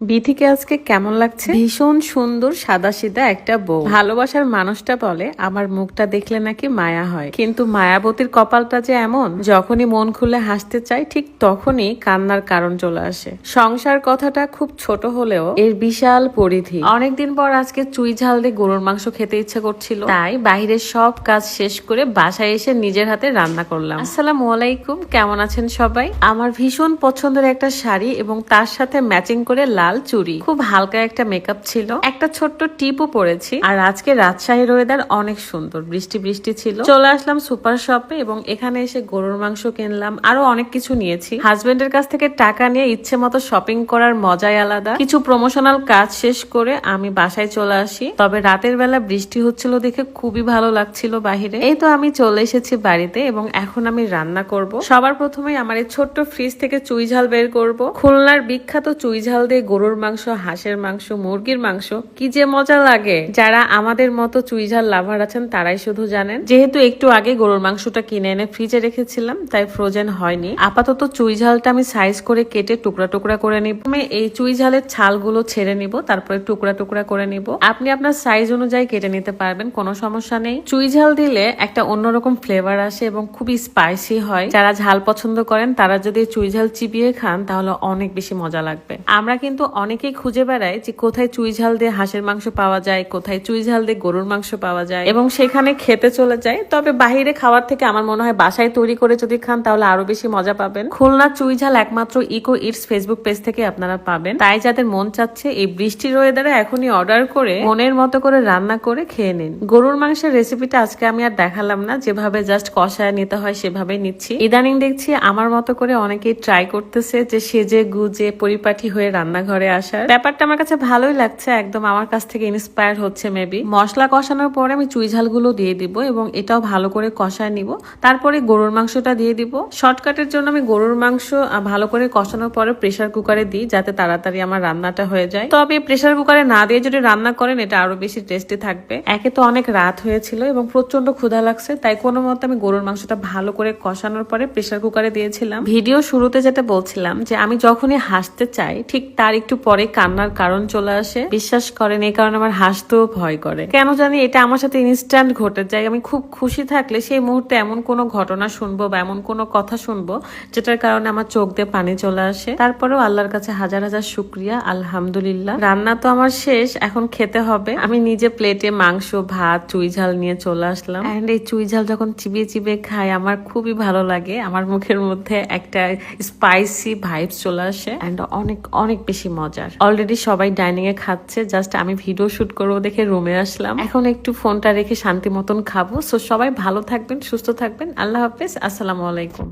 বিথিকে আজকে কেমন লাগছে? ভীষণ সুন্দর সাদা সিধা একটা বউ। ভালোবাসার মানুষটা বলে আমার মুখটা দেখলে নাকি মায়া হয়। কিন্তু মায়াবতীর কপালটা যে এমন যখনই মন খুলে হাসতে চায় ঠিক তখনই কান্নার কারণ চলে আসে। সংসার কথাটা খুব ছোট হলেও এর বিশাল পরিধি। অনেকদিন পর আজকে চুই ঝাল দিয়ে গরুর মাংস খেতে ইচ্ছে করছিল। তাই বাইরের সব কাজ শেষ করে বাসায় এসে নিজের হাতে রান্না করলাম। আসসালামু আলাইকুম কেমন আছেন সবাই? আমার ভীষণ পছন্দের একটা শাড়ি এবং তার সাথে ম্যাচিং করে লাল চুড়ি খুব হালকা একটা মেকআপ ছিল। একটা ছোট্ট টিপও পরেছি আর আজকে রাজশাহীর ওয়েদার অনেক সুন্দর। বৃষ্টি বৃষ্টি ছিল। চলে আসলাম সুপার শপে এবং এখানে এসে গরুর মাংস কিনলাম। আরও অনেক কিছু নিয়েছি। হাজবেন্ডের কাছ থেকে টাকা নিয়ে ইচ্ছে মতো শপিং করার মজাই আলাদা। কিছু প্রমোশনাল কাজ শেষ করে আমি বাসায় চলে আসি। তবে রাতের বেলা বৃষ্টি হচ্ছিল দেখে খুবই ভালো লাগছিল বাহিরে। এই তো আমি চলে এসেছি বাড়িতে এবং এখন আমি রান্না করব। সবার প্রথমে আমার এই ছোট্ট ফ্রিজ থেকে চুই ঝাল বের করব। খুলনার বিখ্যাত চুই ঝাল দিয়ে গরুর মাংস, হাঁসের মাংস, মুরগির মাংস, কি যে মজা লাগে। যারা আমাদের মতো চুই ঝাল লাভার আছেন, তারাই শুধু জানেন। যেহেতু একটু আগে গরুর মাংসটা কিনে এনে ফ্রিজে রেখেছিলাম, তাই ফ্রোজেন হয়নি। আপাতত চুই ঝালটা আমি সাইজ করে কেটে টুকরা টুকরা করে নিব। আমি এই চুই ঝালের ছালগুলো ছেড়ে নিব, তারপরে টুকরা টুকরা করে নিব। আপনি আপনার সাইজ অনুযায়ী কেটে নিতে পারবেন, কোনো সমস্যা নেই। চুই ঝাল দিলে একটা অন্যরকম ফ্লেভার আসে এবং খুবই স্পাইসি হয়। যারা ঝাল পছন্দ করেন, তারা যদি চুই ঝাল চিবিয়ে খান, তাহলে অনেক বেশি মজা লাগবে। আমরা কিন্তু অনেকেই খুঁজে বেড়ায় যে কোথায় চুই ঝাল দিয়ে হাঁসের মাংস পাওয়া যায়, কোথায় চুই ঝাল দিয়ে গরুর মাংস পাওয়া যায় এবং সেখানে খেতে চলে যায়। তবে বাহিরে খাওয়ার থেকে আমার মনে হয় বাসায় তৈরি করে যদি খান তাহলে আরও বেশি মজা পাবেন। খুলনা চুই ঝাল একমাত্র ইকো ইটস ফেসবুক পেজ থেকে আপনারা পাবেন। তাই যাদের মন চাচ্ছে এই বৃষ্টির ওয়েদারে এখনই অর্ডার করে মনের মতো করে রান্না করে খেয়ে নিন। গরুর মাংসের রেসিপিটা আজকে আমি আর দেখালাম না। যেভাবে জাস্ট কষায় নিতে হয় সেভাবে নিচ্ছি। ইদানিং দেখছি আমার মতো করে অনেকেই ট্রাই করতেছে যে সেজে গুজে পরিপাটি হয়ে রান্নাঘরে আসার। ব্যাপারটা আমার কাছে ভালোই লাগছে, একদম আমার কাছ থেকে ইন্সপায়ার হচ্ছে মেবি মশলা কষানোর পরে আমি চুই ঝালগুলো দিয়ে দিব এবং এটাও ভালো করে কষায় নিব। তারপরে গরুর মাংসটা দিয়ে দিব। শর্টকাটের জন্য আমি গরুর মাংস ভালো করে কষানোর পরে প্রেসার কুকারে দিই যাতে তাড়াতাড়ি আমার রান্নাটা হয়ে যায়। তবে প্রেশার কুকারে না দিয়ে যদি রান্না করেন, এটা আরও বেশি টেস্টি থাকবে। একে তো অনেক রাত হয়েছিল এবং প্রচণ্ড ক্ষুধা লাগছে, তাই কোনো মতে আমি গরুর মাংসটা ভালো করে কষানোর পরে প্রেসার কুকারে দিয়েছিলাম। ভিডিও শুরুতে যেটা বলছিলাম যে, আমি যখনই হাসতে চাই, ঠিক তার একটু পরে কান্নার কারণ চলে আসে। বিশ্বাস করেন, এই কারণে আমার হাসতেও ভয় করে। কেন জানি এটা আমার সাথে ইনস্ট্যান্ট ঘটে যায়। আমি খুব খুশি থাকলে সেই মুহূর্তে এমন কোনো ঘটনা শুনব বা এমন কোনো কথা শুনব যেটার কারণে আমার চোখ দিয়ে পানি চলে আসে। তারপরেও আল্লাহর কাছে হাজার হাজার শুক্রিয়া, আলহামদুলিল্লাহ। রান্না তো আমার শেষ, এখন খেতে হবে। আমি নিজে প্লেটে মাংস, ভাত, চুই ঝাল নিয়ে চলে আসলাম। এন্ড এই চুই ঝাল যখন চিবিয়ে চিবিয়ে খাই, আমার খুবই ভালো লাগে। আমার মুখের মধ্যে একটা স্পাইসি ভাইবস চলে আসে। এন্ড অনেক অনেক বেশি মজার। অলরেডি সবাই ডাইনিং এ খাচ্ছে জাস্ট আমি ভিডিও শুট করব দেখে রুমে আসলাম। এখন একটু ফোনটা রেখে শান্তি মতন খাব। সো সবাই ভালো থাকবেন, সুস্থ থাকবেন। আল্লাহ হাফিজ, আসসালামু আলাইকুম।